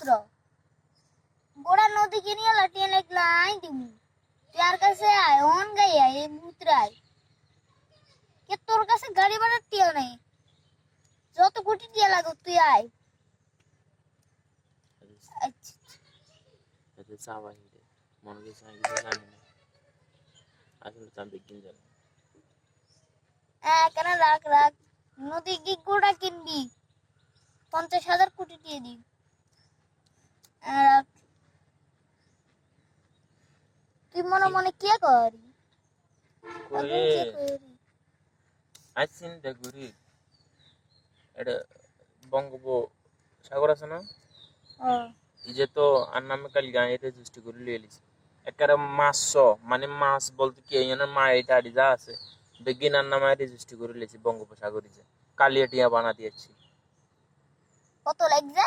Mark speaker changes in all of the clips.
Speaker 1: পাত্র গোড়া নদী কিনিয়া লাটিয়ে লাগ নাই তুমি তুই আর কাছে আয় অন গাইয়া এই মুত্রায় কে তোর কাছে গাড়ি ভাড়ার টিয়া নেই? যত কোটি টিয়া লাগো তুই আয়। আচ্ছা,
Speaker 2: আচ্ছা। চা
Speaker 1: হ্যাঁ, কেন রাখ রাখ নদী গিগুড়া কিনবি? পঞ্চাশ হাজার কোটি দিয়ে দিই তুই মনে মনে কে করি? করি?
Speaker 2: চিন্তা করি। এটা বঙ্গোপ সাগর আছে না? এই যে তো আর নামে কাল গায়ে রেজিস্ট্রি করে লিয়ে লিছি একারে মাছ মানে মাছ বলতে কি এই মা এটা আড়ি যা আছে বেগিনার নামে রেজিস্ট্রি করে লিয়েছি বঙ্গোপসাগরে যে। কালিয়া টিয়া বানা দিয়েছি।
Speaker 1: কত লাগছে?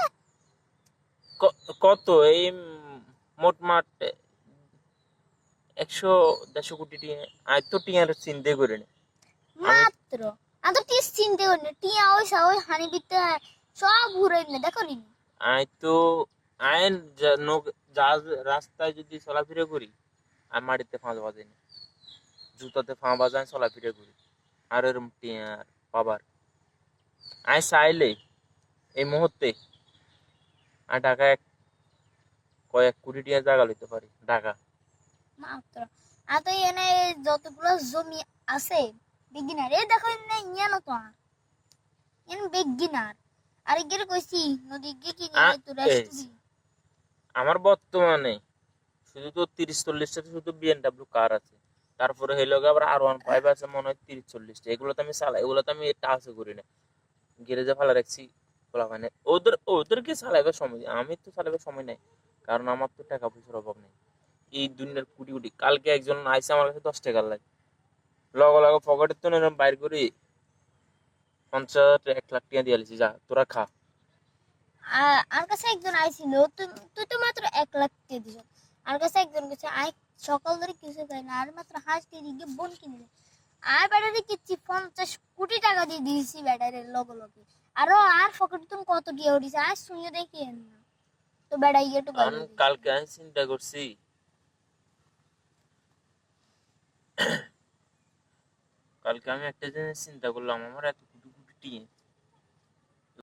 Speaker 2: কত? এই মোটমাট একশো দেড়শো কোটি টিয়া তো টিয়ার চিন্তা করে নি
Speaker 1: মাত্র? আমি তো টিস চিনতে করি টিয়া ওই ওই হানি বিতে সব ঘুরে নে দেখো নি
Speaker 2: আয় তো আইন জাহাজ রাস্তায় যদি চলাফেরা করি আর মাটিতে ফাঁস বাজে না। জুতাতে ফাঁ বাজায় চলাফেরা করি। আর এরম টিয়ার বাবার। আয় চাইলে এই মুহূর্তে আর ঢাকা এক কয়েক কোটি টিয়া জায়গা লইতে পারি ঢাকা।
Speaker 1: মাত্র। আর তো এনে যতগুলো জমি আছে বেগিনার এ দেখো না ইয়ানো তো আর এন বেগিনার আর এগের কইছি নদী গিয়ে কি
Speaker 2: আ,
Speaker 1: তো রেস্ট
Speaker 2: আমার বর্তমানে শুধু তো তিরিশ চল্লিশটা শুধু বিএনডাব্লিউ কার আছে। তারপরে হইল গিয়ে আবার আর ওয়ান ফাইভ আছে মনে হয় তিরিশ চল্লিশটা এগুলো তো আমি চালাই এগুলো তো আমি টাচও করি না। গ্যারেজে ফেলা রাখছি বলা ওদের ওদেরকে চালাইবার সময়। আমি তো চালাইবার সময় নাই। কারণ আমার তো টাকা পয়সার অভাব নেই। এই দুনিয়ার কুটি কুটি কালকে একজন আইসে আমার কাছে দশ টাকা লাগে লগ লগ পকেটের তো এরকম বাইর করি। পঞ্চাশ, এক লাখ টাকা দিয়ে যা, তোরা খা।
Speaker 1: আর কাছে একজন আইছিল, তুই তো মাত্র এক লাখ দিছ। আর কাছে একজন আই সকাল ধরে কিছু খাই না, আর মাত্র হাঁস দিয়ে বোন কিনে আর ব্যাটারি কিচ্ছি পঞ্চাশ কোটি টাকা দিয়ে দিয়েছি ব্যাটারির লগে লগে। আরও, আর পকেট তুমি কত দিয়ে উঠিছে আর শুনে দেখি না তো বেড়া ইয়ে একটু
Speaker 2: আমি কালকে আমি চিন্তা করছি কালকে আমি একটা জিনিস চিন্তা করলাম আমার এত গুটি কুটি টিয়ে